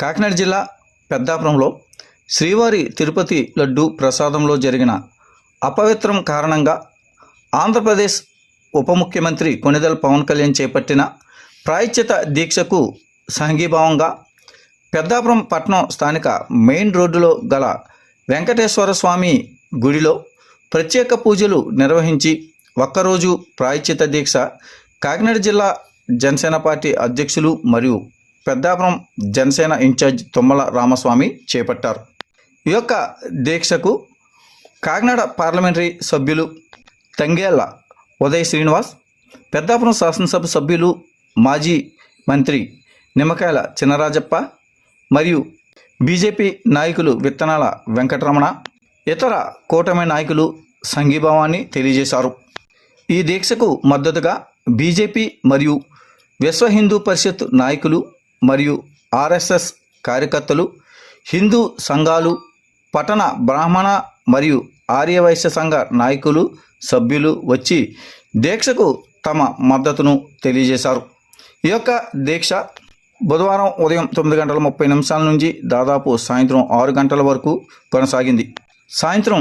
కాకినాడ జిల్లా పెద్దాపురంలో శ్రీవారి తిరుపతి లడ్డు ప్రసాదంలో జరిగిన అపవిత్రం కారణంగా ఆంధ్రప్రదేశ్ ఉప ముఖ్యమంత్రి కొనిదెల పవన్ కళ్యాణ్ చేపట్టిన ప్రాయశ్చిత దీక్షకు సంఘీభావంగా పెద్దాపురం పట్టణం స్థానిక మెయిన్ రోడ్డులో గల వెంకటేశ్వర స్వామి గుడిలో ప్రత్యేక పూజలు నిర్వహించి ఒక్కరోజు ప్రాయశ్చిత దీక్ష కాకినాడ జిల్లా జనసేన పార్టీ అధ్యక్షులు మరియు పెద్దాపురం జనసేన ఇన్ఛార్జ్ తుమ్మల రామస్వామి చేపట్టారు. ఈ యొక్క దీక్షకు కాకినాడ పార్లమెంటరీ సభ్యులు తంగేళ్ళ ఉదయ్ శ్రీనివాస్ పెద్దాపురం శాసనసభ సభ్యులు మాజీ మంత్రి నిమ్మకాయల చినరాజప్ప మరియు బీజేపీ నాయకులు విత్తనాల వెంకటరమణ ఇతర కూటమి నాయకులు సంఘీభావాన్ని తెలియజేశారు. ఈ దీక్షకు మద్దతుగా బీజేపీ మరియు విశ్వ హిందూ పరిషత్ నాయకులు మరియు ఆర్ఎస్ఎస్ కార్యకర్తలు హిందూ సంఘాలు పట్టణ బ్రాహ్మణ మరియు ఆర్యవైశ్య సంఘ నాయకులు సభ్యులు వచ్చి దీక్షకు తమ మద్దతును తెలియజేశారు. ఈ యొక్క దీక్ష బుధవారం ఉదయం తొమ్మిది గంటల ముప్పై నిమిషాల నుంచి దాదాపు సాయంత్రం ఆరు గంటల వరకు కొనసాగింది. సాయంత్రం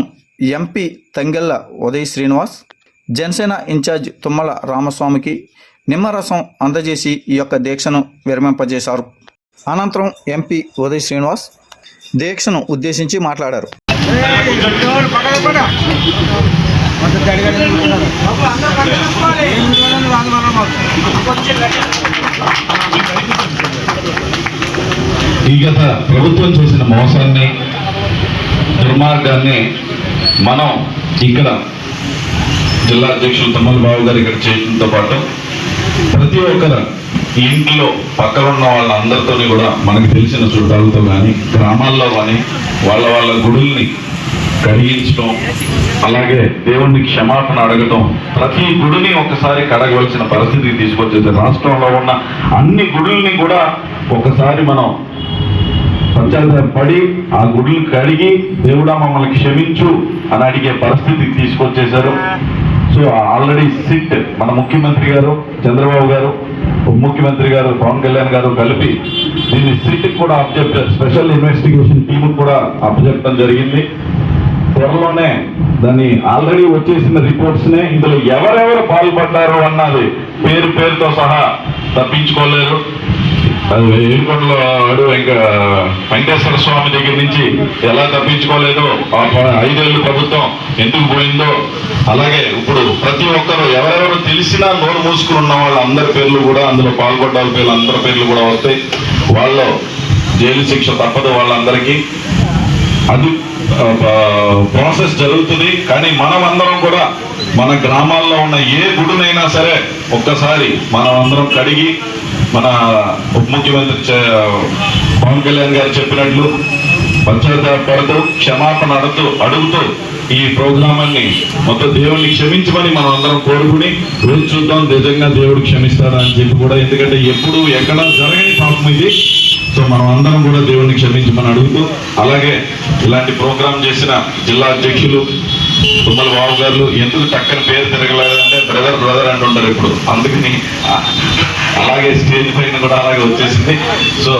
ఎంపీ తంగెల్ల ఉదయ్ శ్రీనివాస్ జనసేన ఇన్ఛార్జ్ తుమ్మల రామస్వామికి నిమ్మరసం అందజేసి ఈ యొక్క దీక్షను విరమింపజేశారు. అనంతరం ఎంపీ ఉదయ్ శ్రీనివాస్ దీక్షను ఉద్దేశించి మాట్లాడారు. ఈ గత ప్రభుత్వం చేసిన మోసాన్ని దుర్మార్గాన్ని మనం ఇక్కడ జిల్లా అధ్యక్షులు తమ్మల బాబు గారు ఇక్కడ చేయడంతో పాటు ప్రతి ఒక్కరు ఇంట్లో పక్కన ఉన్న వాళ్ళందరితో కూడా మనకు తెలిసిన చుట్టాలతో కానీ గ్రామాల్లో కానీ వాళ్ళ వాళ్ళ గుడుల్ని కడిగించడం అలాగే దేవుణ్ణి క్షమాపణ అడగటం ప్రతి గుడిని ఒకసారి కడగవలసిన పరిస్థితికి తీసుకొచ్చేది. రాష్ట్రంలో ఉన్న అన్ని గుడుల్ని కూడా ఒకసారి మనం పశ్చాత్తాప పడి ఆ గుడులు కడిగి దేవుడా మమ్మల్ని క్షమించు అని అడిగే పరిస్థితికి తీసుకొచ్చేశారు. సో ఆల్రెడీ సిట్ మన ముఖ్యమంత్రి గారు చంద్రబాబు గారు ఉప ముఖ్యమంత్రి గారు పవన్ కళ్యాణ్ గారు కలిపి దీన్ని సిట్ కూడా అబ్జెక్ట్ స్పెషల్ ఇన్వెస్టిగేషన్ టీమ్ కూడా అప్పచెప్పడం జరిగింది. త్వరలోనే దాన్ని ఆల్రెడీ వచ్చేసిన రిపోర్ట్స్ నే ఇందులో ఎవరెవరు పాల్పడ్డారు అన్నది పేరు పేరుతో సహా తప్పించుకోలేరు అది ఏడుకొండలో అడు వెంకటేశ్వర స్వామి దగ్గర నుంచి ఎలా తప్పించుకోలేదో ఆ ఐదేళ్ళు ప్రభుత్వం ఎందుకు పోయిందో. అలాగే ఇప్పుడు ప్రతి ఒక్కరు ఎవరెవరు తెలిసినా నోరు మూసుకుని ఉన్న వాళ్ళందరి పేర్లు కూడా అందులో పాల్గొన్న పేర్లు అందరి పేర్లు కూడా వస్తాయి. వాళ్ళు జైలు శిక్ష తప్పదు వాళ్ళందరికీ. అది ప్రాసెస్ జరుగుతుంది. కానీ మనం అందరం కూడా మన గ్రామాల్లో ఉన్న ఏ గుడినైనా సరే ఒక్కసారి మనం అందరం కడిగి మన ఉప ముఖ్యమంత్రి పవన్ కళ్యాణ్ గారు చెప్పినట్లు పశ్చాత్తాపడుతూ క్షమాపణ అడుగుతూ అడుగుతూ ఈ ప్రోగ్రామాన్ని మొత్తం దేవుడిని క్షమించమని మనం అందరం కోరుకుని రోజు చూద్దాం నిజంగా దేవుడు క్షమిస్తాడా అని చెప్పి కూడా. ఎందుకంటే ఎప్పుడు ఎక్కడ జరగని పాపం ఇది. సో మనం అందరం కూడా దేవుడిని క్షమించమని అడుగుతూ అలాగే ఇలాంటి ప్రోగ్రాం చేసిన జిల్లా అధ్యక్షులు తుమ్మల బాబు గారు ఎందుకు చక్కని పేరు తిరగలేదంటే బ్రదర్ బ్రదర్ అంటుంటారు ఇప్పుడు. అందుకని అలాగే స్టేజ్ పైన కూడా అలాగే వచ్చేసింది. సో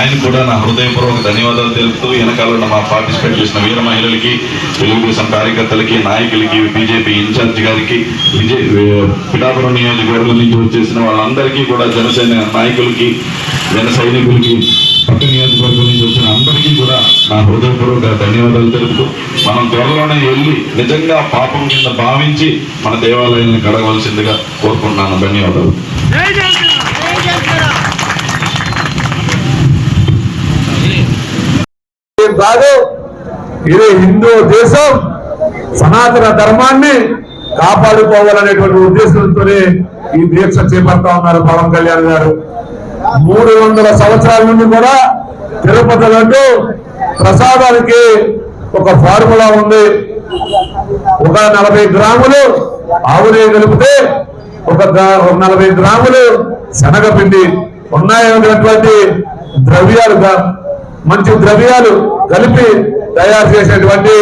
ఆయన కూడా నా హృదయపూర్వక ధన్యవాదాలు తెలుపుతూ వెనకాల మా పార్టిసిపేట్ చేసిన వీర మహిళలకి తెలుగుదేశం కార్యకర్తలకి నాయకులకి బీజేపీ ఇన్ఛార్జ్ గారికి విజయ్ పిఠాపురం నియోజకవర్గం నుంచి వచ్చేసిన వాళ్ళందరికీ కూడా జనసేన నాయకులకి జన సైనికులకి పక్క నియోజకవర్గం నుంచి వచ్చిన అందరికీ కూడా నా హృదయపూర్వక ధన్యవాదాలు తెలుపుతూ మనం త్వరలోనే వెళ్ళి నిజంగా పాపం కింద భావించి మన దేవాలయాన్ని కడగవలసిందిగా కోరుకుంటున్నాను. ధన్యవాదాలు. ఏం కాదు. ఇది హిందూ దేశం సనాతన ధర్మాన్ని కాపాడుకోవాలనేటువంటి ఉద్దేశంతోనే ఈ దీక్ష చేపడతా ఉన్నారు పవన్ కళ్యాణ్ గారు. మూడు వందల సంవత్సరాల నుండి కూడా తిరుపతి ప్రసాదానికి ఒక ఫార్ములా ఉంది. ఒక నలభై గ్రాములు ఆవునే కలిపితే ఒక ఒక నలభై గ్రాములు శనగపిండి. ఉన్నాయనేటువంటి ద్రవ్యాలుగా? మంచి ద్రవ్యాలు కలిపి తయారు చేసేటువంటి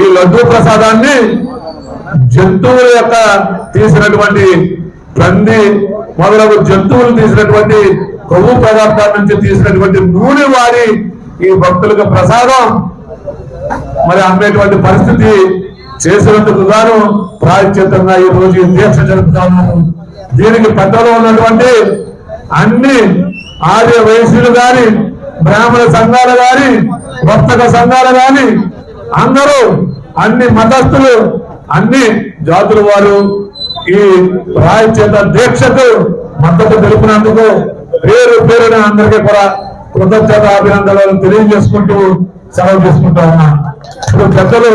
ఈ లడ్డూ ప్రసాదాన్ని జంతువుల యొక్క తీసినటువంటి పంది మొదలగు జంతువులు తీసినటువంటి కొవ్వు పదార్థాల నుంచి తీసినటువంటి నూనె వారి ఈ భక్తులకు ప్రసాదం. మరి అమ్మేటువంటి పరిస్థితి చేసినందుకు గాను ప్రాయశ్చిత్తంగా ఈ రోజు దీక్ష జరుపుతాము. దీనికి పెద్దలో ఉన్నటువంటి అన్ని ఆర్య వయసులు గాని బ్రాహ్మణ సంఘాలు గాని వర్తక సంఘాలు గాని అందరూ అన్ని మతస్థులు అన్ని జాతుల వారు ఈ రాయచేత దీక్షకు మద్దతు తెలిపినందుకు పేరు పేరున అందరికీ కూడా కృతజ్ఞత అభినందనలు తెలియజేసుకుంటూ సెలవు తీసుకుంటా ఉన్నా ఇప్పుడు పెద్దలు